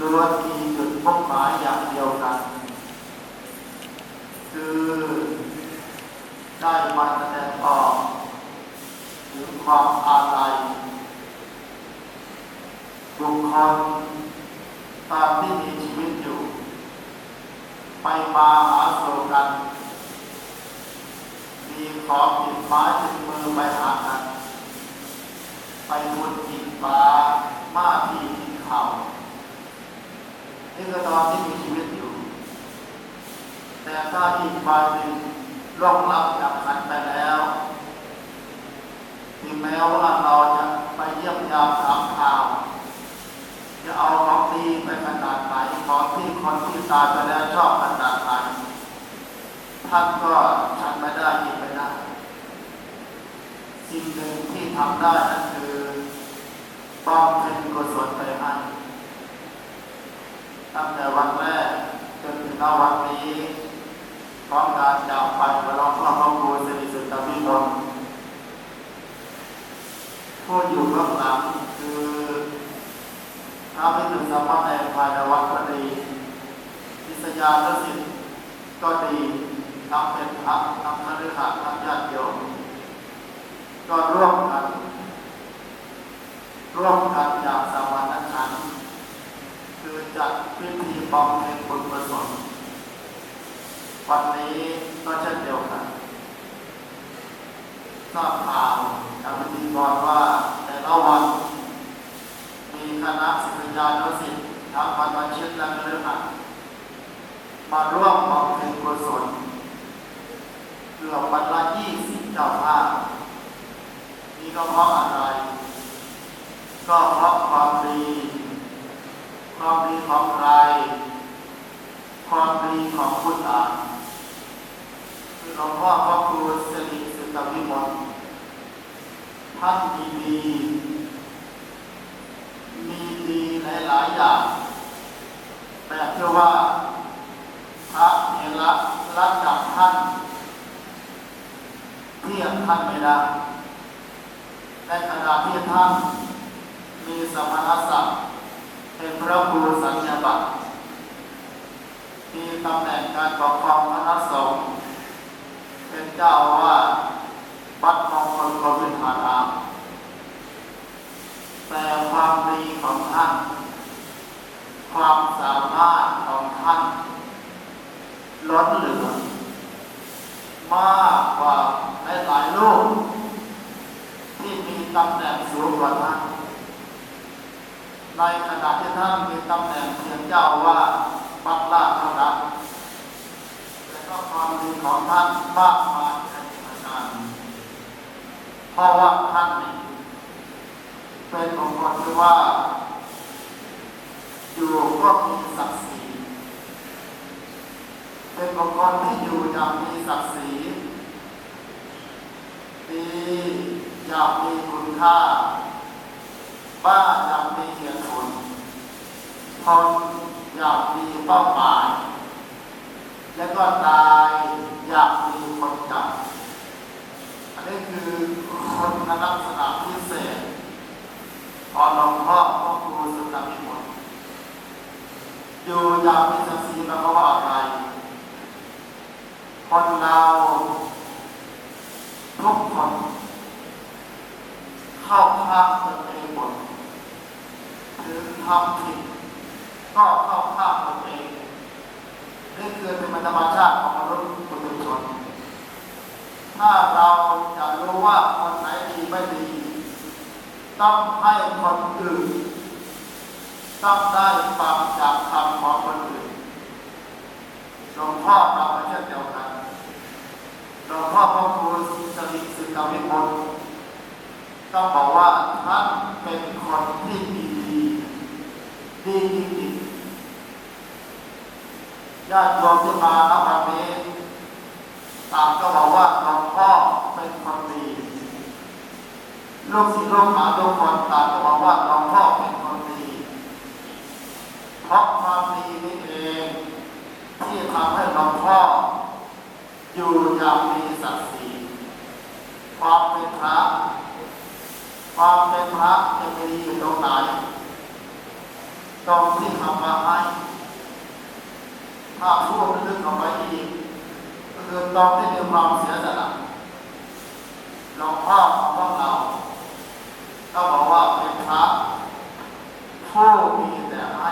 ล้วนมีจุดมุ่งหมายอย่างเดียวกัน คือได้มาแสดงออกถึงความอาลัยบุคคลตามที่มีชีวิตอยู่ ไปมาหาสู่กัน มีของติดไม้ติดมือไปหากัน ไปบุญกินปลามาที่กินข้าว นี่คือตอนที่มีชีวิตอยู่ แต่ถ้าอีกวันหนึ่งล่วงลับจากกันไปแล้วถึงแม้ว่าเราจะไปเยี่ยมยามถามข่าว จะเอาของดีไปขนาดไหนของที่คนที่ตายไปแล้วชอบขนาดไหนท่านก็ฉันไม่ได้ยินไม่ได้สิ่งหนึ่งที่ทำได้นั่นคือต้องเป็นกุศลไปให้ ตั้งแต่วันแรกจนถึงวันนี้พร้อมการจากไปของหลวงพ่อพระครูสิริสุดทธวิมลผู้อยู่เบื้องหลังคือพระพิสุทธิ์สมณเณรภายในวัดก็ดีพิสยานุสิทธิ์ก็ดีทั้งเป็นพระทั้งคฤหัสทั้งญาติโยมก็ร่วมกันร่วมกันอย่างส จัดพิธีบำเพ็ญบุญกุศลวันนี้ก็เช่นเดียวกันทราบข่าวจากพิธีกรว่าแต่ละวันมีคณะศิษยานุศิษย์ทั้งบรรพชิตและคฤหัสถ์มาร่วมบำเพ็ญกุศลเกือบวันละยี่สิบเจ้าภาพนี่ก็เพราะอะไร ก็เพราะความดี ความดีของใคร ความดีของผู้ตายคือหลวงพ่อพระครูสิริสุตวิมลท่านมีดีมีดีในหลายอย่างแบบที่ว่าพระเถระรักจับท่านเทียบท่านไม่ได้ในขณะที่ท่านมีสมณศักดิ์ เป็นพระครูสัญญาบัตรมีตำแหน่งการปกครองคณะสงฆ์เป็นเจ้าว่าวัดมงคลกวิหารามแต่ความดีของท่าน ความสามารถของท่านล้นเหลือ มากกว่าหลายๆลูกที่มีตำแหน่งสูงกว่าท่าน ในขณะที่ท่านมีตำแหน่งเพียงเจ้าว่าปัตลาเท่านั้นแต่ก็ความดีของท่านมากมายในประการเพราะว่าท่านมีเป็นบุคคลที่ว่า อยู่ก็มีศักดิ์ศรีเป็นบุคคลที่อยู่อย่างมีศักดิ์ศรีดีอยากมีคุณค่า บ้าอยากมีเหตุผลคนอยากมีเป้าหมาย และก็ตายอยากมีคนจับอันนี้คือคนลักษณะพิเศษพอหลวงพ่อพ่อครูสุตตมิมลอยู่อยากมีศักดิ์ศรีแปลว่าอะไร คนเราทุกคนเข้าข้างตนเองหมด ถึงทำผิดก็เข้าข้างตนเองนี่คือเป็นธรรมชาติของมนุษย์ปุถุชนถ้าเราจะรู้ว่าคนไหนดีไม่ดี ต้องให้คนอื่นต้องได้ฟังจากคำของคนอื่นหลวงพ่อเราเช่นเดียวกันหลวงพ่อพระครูสิริสุตวิมลต้องบอกว่าท่านเป็นคนที่ดี ดีจริงๆญาติโยมที่มาณวันนี้ต่างก็บอกว่าหลวงพ่อเป็นคนดีลูกศิษย์ลูกหาทุกคนต่างก็บอกว่าหลวงพ่อเป็นคนดี เพราะความดีนี่เอง ที่ทำให้หลวงพ่อ อยู่อย่างมีศักดิ์ศรีความเป็นพระความเป็นพระจะมีอยู่ตรงไหน ตตรงที่ทำมาให้ถ้าพูดลึกเข้าไปอีกก็คือตรงที่มีความเสียสละหลวงพ่อของพวกเราก็บอกว่าเป็นพระผู้มีแต่ให้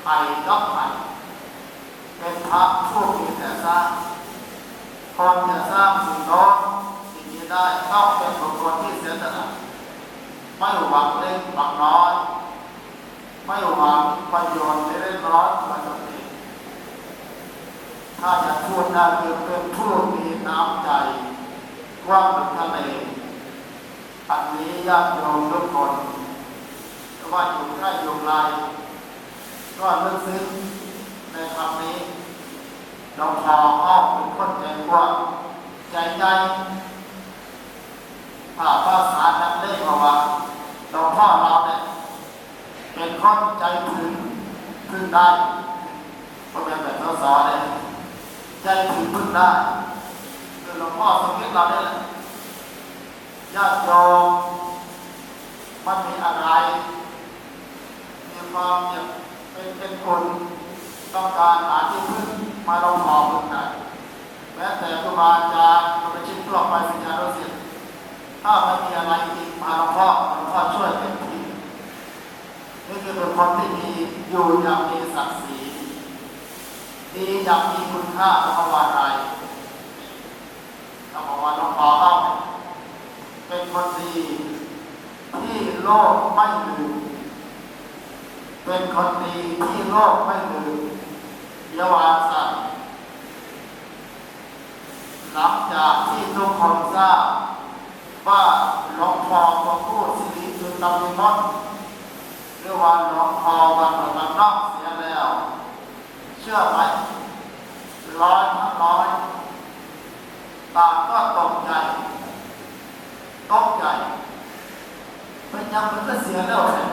ใครก็ให้เป็นพระผู้มีแต่สร้างคนจะสร้างสิ่งโน้นสิ่งนี้ได้ต้องเป็นบุคคลที่เสียสละไม่หวังเล็กหวังน้อย ไม่หวังประโยชน์เล็กน้อยมาจากนี้ถ้าจะพูดได้คือเป็นผู้มีน้ำใจกว้างเหมือนทะเลอันนี้ญาติโยมทุกคนไม่ว่าอยู่ใกล้อยู่ไกลก็ลึกซึ้งในคำนี้เราพออ้อมเป็นคนใจกว้างใจใหญ่าภาษานักเล่นบอกว่าเราพ่อเราเนี่ย เป็นคนใจถึงพึ่งได้ก็เป็นแบบเราสอเนี่ยใจถึงพึ่งได้คือหลวงพ่อสมคิดเราเนี่ยแหละญาติโยมมันมีอะไร มีความเป็นเป็นคนต้องการหาที่พึ่งมาลงขอพึ่งได้แม้แต่ครูบาอาจารย์มาเป็นชิ้นทั่วไปสิญาณสิทธิ์ถ้าไม่มีอะไรจริงมาหลวงพ่อหลวงพ่อช่วยเต็มที่ นี่คือเป็นคนที่มีอยู่อย่างมีศักดิ์ศรีดีอย่างมีคุณค่าเพราะว่าอะไรเราบอกว่าหลวงพ่อเขาเป็นคนดีที่โลกไม่ลืมเป็นคนดีที่โลกไม่ลืมเยาวาสัตว์หลังจากที่ทุกคนทราบว่าหลวงพ่อของผู้สิริจุตมิมน เรียกว่าหลวงพ่อวันประกันนอกเสียแล้ว เชื่อไหมร้อยทั้งร้อยต่างก็ตกใจตกใจเป็นยังมันก็เสียแล้วเนี่ย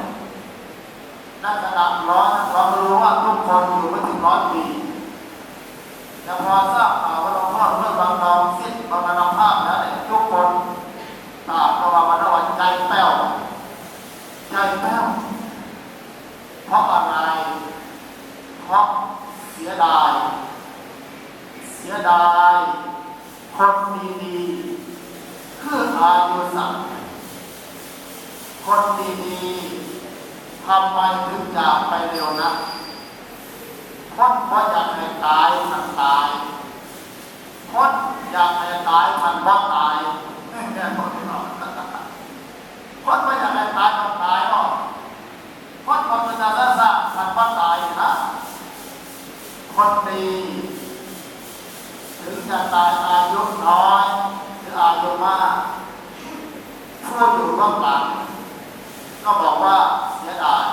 นั่นขนาดร้อยเรารู้ว่าทุกคนอยู่ไม่ถึงร้อยปีแต่พอทราบข่าวว่าหลวงพ่อเมื่อบางนองสิ้นบางนองภาพแล้วเนี่ยทุกคนต่างก็ว่ามันว่าใจแป้วใจแป้วเพราะอะไร เพราะเสียดาย เสียดายคนดีๆคืออายุสักคนดีๆทำไมถึงจากไปเร็วนะคนเพราะอยากให้ตายทันตายคนอยากให้ตายทันว่าตายแน่คนที่บอกคนไม่อยากให้ตายทันตายหรอกคนคนเป็นอาสาทันว่าตายนะ คนดีถึงจะตายอายุน้อยหรืออายุมากผู้อยู่เบื้องหลังก็บอกว่าเสียดาย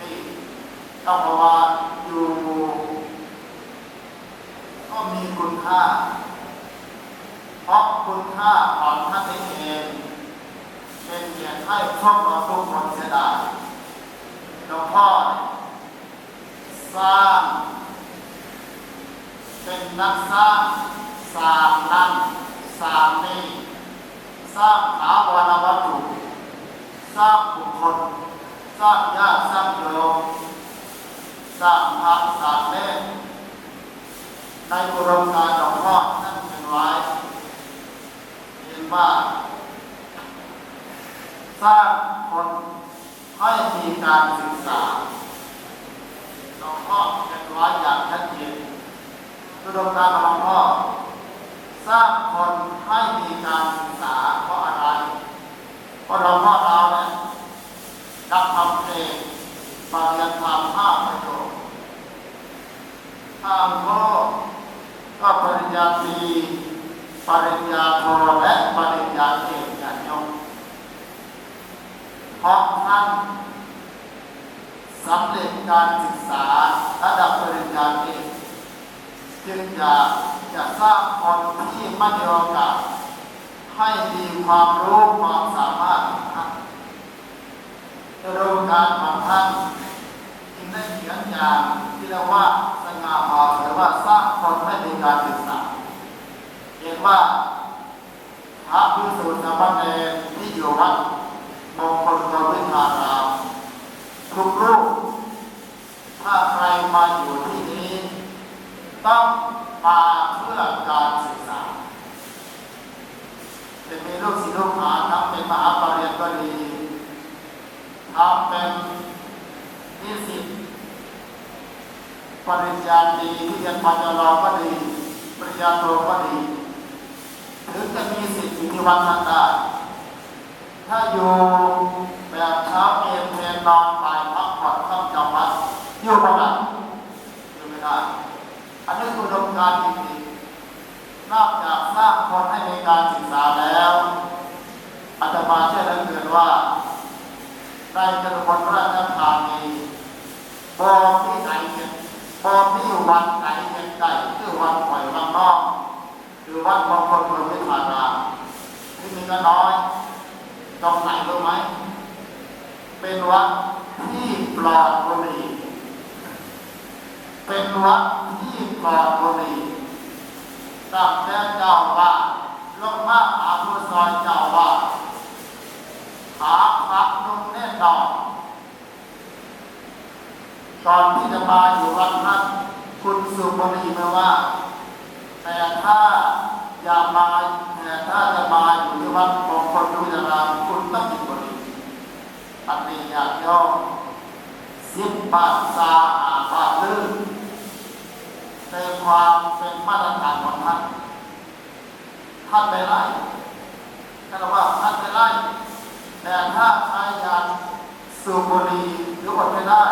นี่ต้องบอกว่าอยู่ก็มีคุณค่า เพราะคุณค่าของท่านเองเป็นเกียรติให้พวกเราทุกคนเสียดายหลวงพ่อเนี่ย สร้าง เป็นนักสร้างสร้างนั่นสร้างนี่สร้างหาวรวัตถุ สร้างบุคคล สร้างญาติสร้างโยมสร้างพระสร้างเล่นในบรมการหลวงพ่อท่านเป็นไว้เห็นว่า สร้างคนให้มีการศึกษา หลวงพ่อเป็นไว้อย่างชัดเจนอุดมการของหลวงพ่อสร้างคนให้มีการศึกษาเพราะอะไร เพราะหลวงพ่อเราเนี่ยนักทำเองปริญญาธรรมห้ประโยคทางโลกก็ปริญญาตรีปริญญาโทและปริญญาเอกอย่างยงเพราะท่านสำเร็จ การศึกษาระดับปริญญาเอกจึงอยากจะสร้างคนที่ไม่มีโอกาสให้มีความรู้ความสามารถของท่านกระบวนการของท่านจึงได้เขียนอย่างที่เรียกว่าสง่าผ่าเผยว่าสร้างคนให้มีการศึกษาเห็นว่าพระพิสุทธิ์สามเณรที่อยู่วัดมงคลกวิทารามทุกรูป ถ้าใครมาอยู่ที่นี้ ต้องมาเพื่อการศึกษาจะมีลูกศิษย์ลูกหาทำเป็นมหาปรริญญาก็ดีทำเป็นนิสิตปริญญาตรีที่เรียนปจรก็ดี ปริญญาโทก็ดีถึงจะมีสิทธิ์มีวัดนั้นได้ถ้าอยู่แบบเช้าเย็นเพลนนอนบ่ายพักผ่อนเข้าจำวัด อยู่ประมาณอยู่ไม่ได้อันนี้คือดมการณ์จริงๆนอกจากสร้างคนให้มีการศึกษาแล้วอาตมาเชื่อเหลือเกินว่าในจังหวัดราชธานีบอที่ไหนเนี่ยบอที่อยู่วัดไหนเนี่ยใกล้คือวัดปล่อยวัดนอกคือวัดมงคลเมืองวิทารามที่มีก็น้อยตรงไหนรู้ไหมเป็นวัดที่ปลอดบุหรี่ เป็นวัดที่ปลอดบุรีตั้งแต่เจ้าว่าลงมาหาผู้ซอยเจ้าว่าหาพระนุ่งแน่นอนตอนที่จะมาอยู่วัดนั้นคุณสุบุหรีมาว่า แต่ถ้าอยากมาแต่ถ้าจะมาอยู่ที่วัดมงคลวิทยารามคุณต้องกินบุหรี่อันนี้อยากย่อสิบบาทซาหาบาทลื่น ในความเป็นมาตรฐานของท่าน ท่านไปไล่ท่านว่าท่านไปไล่แต่ถ้าใครอยากสูบบุหรี่หรืออดไม่ได้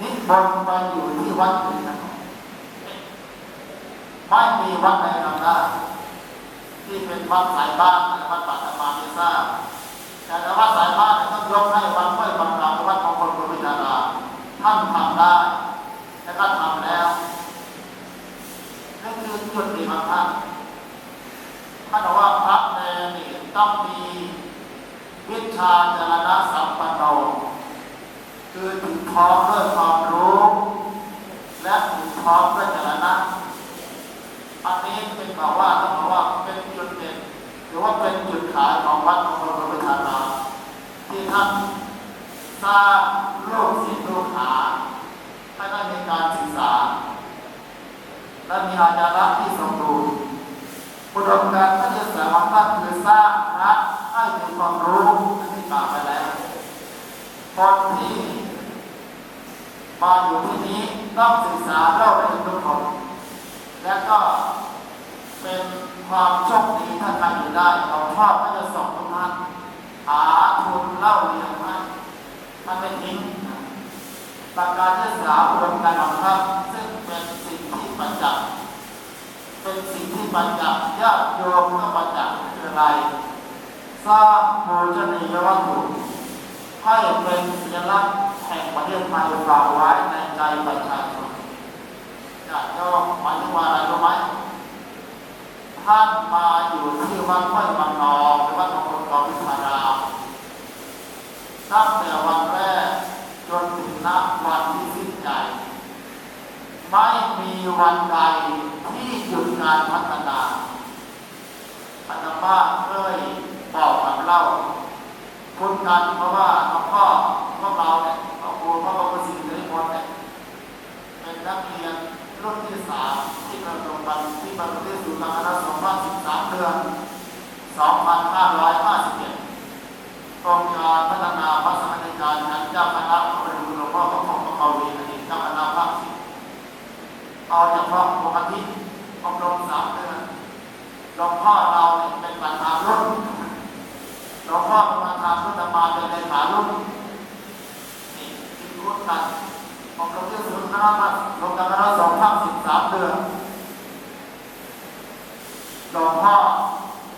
นิมนต์ไปอยู่ที่วัดอื่นนะไม่มีวัดใดทำได้ที่เป็นวัดสายบ้านหรือวัดปัตตมาไม่ทราบแต่ถ้าวัดสายบ้านต้องยกให้วัดห้วยบางรามวัดมงคลกุลวิทยารามท่านทำได้ และก็ทำแล้วนั่นคือจุดดีของท่าน ท่านว่าพระแนนี่ต้องมีวิชาจรณะสัมปันโนคือถึงพร้อมด้วยความรู้ และถึงพร้อมด้วยจรณะอันนี้เป็นบอกว่าต้องบอกว่าเป็นจุดเด่นหรือว่าเป็นจุดขายของวัดมงคลพระพุทธาราที่ท่านสร้างลูกศิษย์ลูกหาให้ได้มีการศึกษา และมีอาจาระที่ อุดมการณ์ที่จะสามารถคือสร้างพระให้มีความรู้ที่กล่าวไปแล้วคนที่มาอยู่ที่นี้ต้องศึกษาเล่าเรียนทุกคนและก็เป็นความโชคดีถ้าใครอยู่ได้หลวงพ่อก็จะส่งทุกท่านหาทุนเล่าเรียนให้ท่านไม่ทิ้งประการที่สามอุดมการของท่านซึ่งเป็นสิ่งที่ประจักษ์ เป็นสิ่งที่ประจักษ์ญาติโยมก็ประจักษ์คืออะไรสร้างบูชนียวัตถุให้เป็นสัญลักษณ์แห่งประเทศไทยฝากไว้ในใจประชาชนจะย่อหมายถึงว่าอะไรรู้ไหมท่านมาอยู่ที่วัดห้วยบางนองหรือวัดมงคลกรวิทารามตั้งแต่วันแรกจนถึงณวันที่สิ้นใจ ไม่มีวันใดที่หยุดการพัฒนาอาตมาเคยบอกกับเล่าคุณกันเพราะว่าหลวงพ่อพวกเราเนี่ยหลวงปู่พระบรมสิริมนเนี่ยเป็นนักเรียนรุ่นที่สามที่ประสบบันที่บรรลุที่สุดทางคณะสงฆ์สิบสามเดือนสองพันห้าร้อยห้าสิบเอ็ดกองการพัฒนาพระสมณิการชั้นเจ้าคณะพระบรมหลวงพ่อพระของพระเกาหลีอดีตเจ้าคณะภาคสิบ เอาเฉพาะปกติอบรมสามเดือนหลวงพ่อเราเป็นประธานรุ่นหลวงพ่อเประธานพุทธมาเป็นเลขาลุ่มนี่ที่รู้กันของเราที่สุดนะครับลงกันแล้วสองพันสิบสามเดือนหลวงพ่อ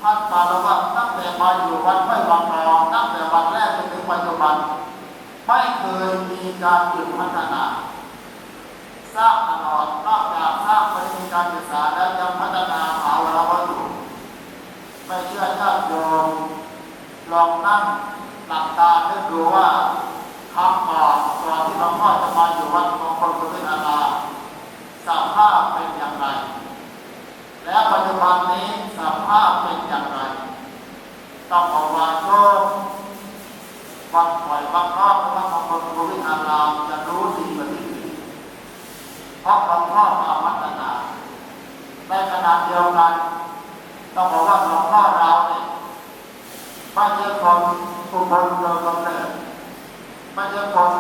ท่านตาลว่าตั้งแต่มาอยู่วัดไม่บางรองตั้งแต่วันแรกจนถึงปัจจุบัน ไม่เคยมีการหยุดพัฒนา สร้างตลอดนอกจากสร้างไปมีการศึกษาแล้วยังพัฒนาหาวรวัตถุไม่เชื่อญาติโยม ลองนั่งหลับตาเลือกดูว่าคำบอกก่อนที่หลวงพ่อจะมาอยู่วัดมงคลพุทธนาราสภาพเป็นอย่างไร และปัจจุบันนี้สภาพเป็นอย่างไร ต้องบอกว่าโยมวัดปล่อยวัดรอบวัดมงคลพธิธาราจะรู้ดีกว่าที่อื่นเพราะหลวงพ่อมาพัฒนาในขณะเดียวกันต้องบอกว่าหลวงพ่อเราเนี่ยไม่ใช่คนอุบลโดยกำเนิดไม่ใช่คน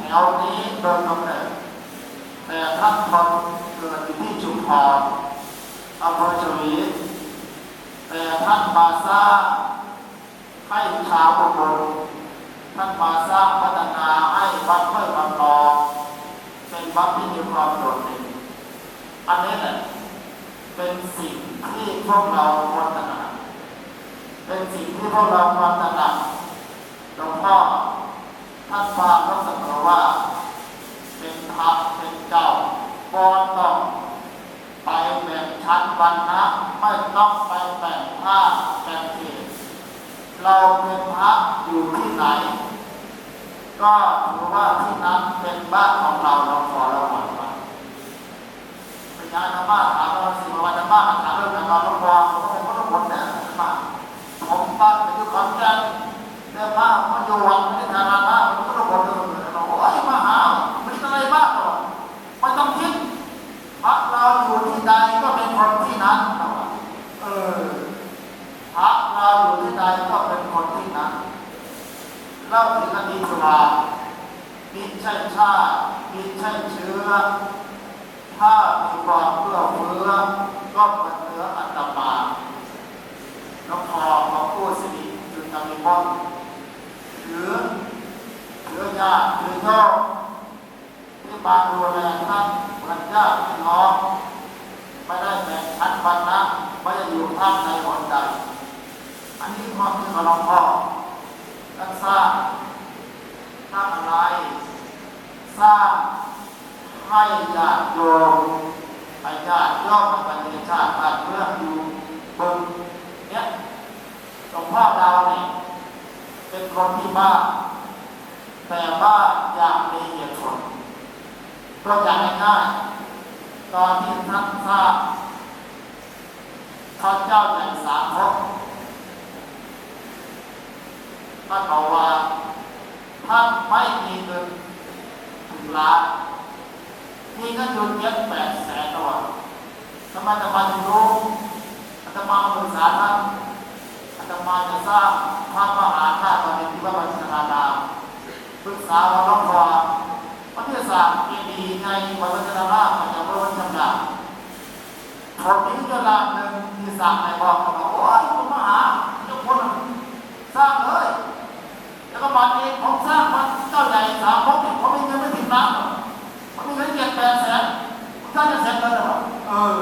แถว นี้โดยกำเนิดแต่ท่านคนเกิดอยู่ที่ชุมพรอำเภอชวีแต่ท่านมาสร้างให้ชาวอุบลท่านมาสร้างพัฒนาให้วัดห้วยบางนองเป็นวัดที่มีความโดดเด่นอันนี้แหละเป็นสิ่งที่พวกเราควรตระหนักเป็นสิ่งที่พวกเราควรตระหนักหลวงพ่อ ท่านฟังรัศมีว่า เป็นพระเป็นเจ้าก็ต้องไปแบ่งชั้นวรรณะไม่ต้องไปแบ่งผ้าแบ่งเขตเราเป็นพระอยู่ที่ไหน ก็ถือว่าที่นั้นเป็นบ้านของเราเราขอเราหวังว่าป็นยาธรรมะถามเราสิว่าธรรมะถามเรื่องการนอนรับรองผมก็เป็นคนละคนเนี่ยมาผมตั้งเป็นยุคขอนแก่นเรื่องมามันอยู่วังไม่ได้ทานามันก็ละคนเลยเราบอกว่าไอ้มาหาไม่อะไรมากหรอกไม่ต้องคิดพระเราอยู่ที่ใดก็เป็นคนที่นั้นเราว่าเออพระเราอยู่ที่ใดก็เป็นคนที่นั้นเล่าถึงอดีตสุรามี ใช่ชาติมีใช่เชื้อ ถ้ามีความเพื่อเฟื้อก็เป็นเนื้ออัตมาน้องพอของผู้สิริจุตมิมอนหรือหรือญาติหรือโยมที่มาดูแลท่านบรรญาติพี่น้องไม่ได้แบ่งชั้นวรรณะไม่ได้อยู่ท่ามในหนใดอันนี้ความที่ของหลวงพ่อท่านสร้างสร้าอะไร สร้างให้ญาติโยมให้ญาติโยมในประเทศชาติบ้านเมืองอยู่บนเนี่ยหลวงพ่อเราเนี่ยเป็นคนที่บ้าแต่ว่าอย่างมีเหตุผลตัวอย่างง่ายตอนที่ท่านทราบพระเจ้าใหญ่สามภพท่านบอกว่าท่านไม่มีเงิน ล้านมีเงินอยู่เจ็ดแปดแสนตัวทำไมอาตมาถึงรู้อาตมาปรึกษาท่านอาตมาจะสร้างพระมหาธาตุตอนนี้ที่วัดบัญชนาดาปรึกษาว่าน้องพอพระเทศาสตร์เจดีในวัดบัญชนาดาประจำวันชำนาญผมมีเวลาหนึ่งที่สั่งในบอกเขาบอกโอ้ยผมมหาเจ้าคนสร้างเลยแล้วก็บัดนี้ผมสร้างมา แสนสามพันเขาไม่เงินไม่ถึงล้านหรอกเขาไม่เงินเจ็ดแปดแสนถ้าจะแสนเงินหรอเออ